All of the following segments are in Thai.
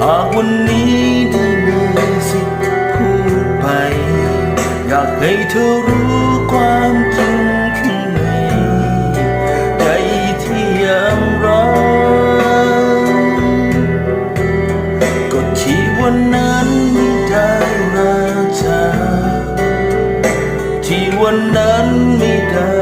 หากวันนี้ได้มีสิทธิ์พูดไป อยากให้เธอรู้ความจริงข้างในใจที่ยังร้อก็ที่วันนั้นไม่ได้ราจาที่วันนั้นไม่ได้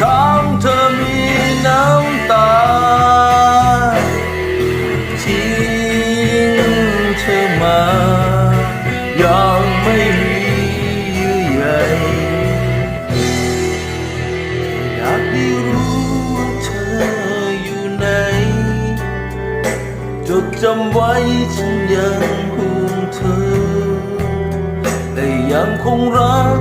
ที่ทำเธอมีน้ำตาทิ้งเธอมา ยังไม่มีเยื่อใยอยากได้รู้ว่าเธออยู่ไหน จดจำไว้ฉันยังห่วงเธอ และยังคงรัก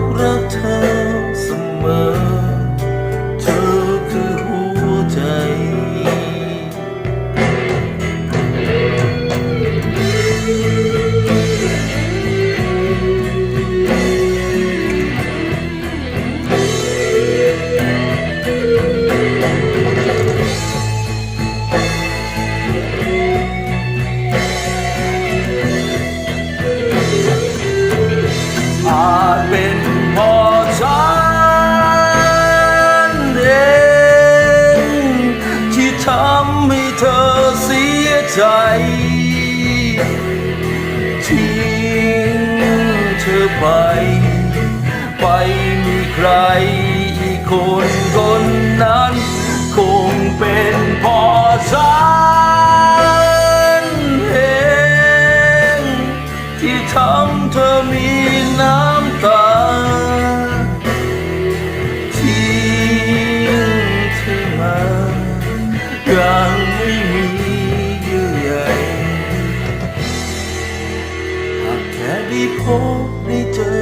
ใจทิ้งเธอไป ไปมีใครอีกคนคนนั้น คงเป็นพอฉันเองที่ทำเธอมีน้ำตาทิ้งเธอมายัง ได้พบได้เจอ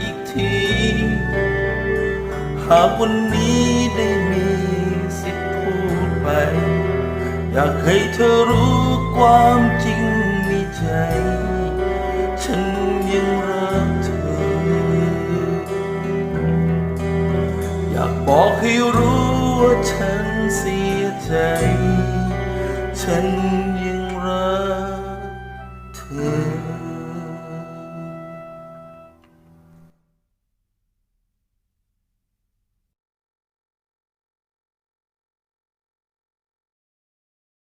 อีกที หากวันนี้ได้มีสิทธิ์พูดไป อยากให้เธอรู้ความจริงในใจ ฉันยังรักเธอ อยากบอกให้รู้ว่าฉันเสียใจ ฉันย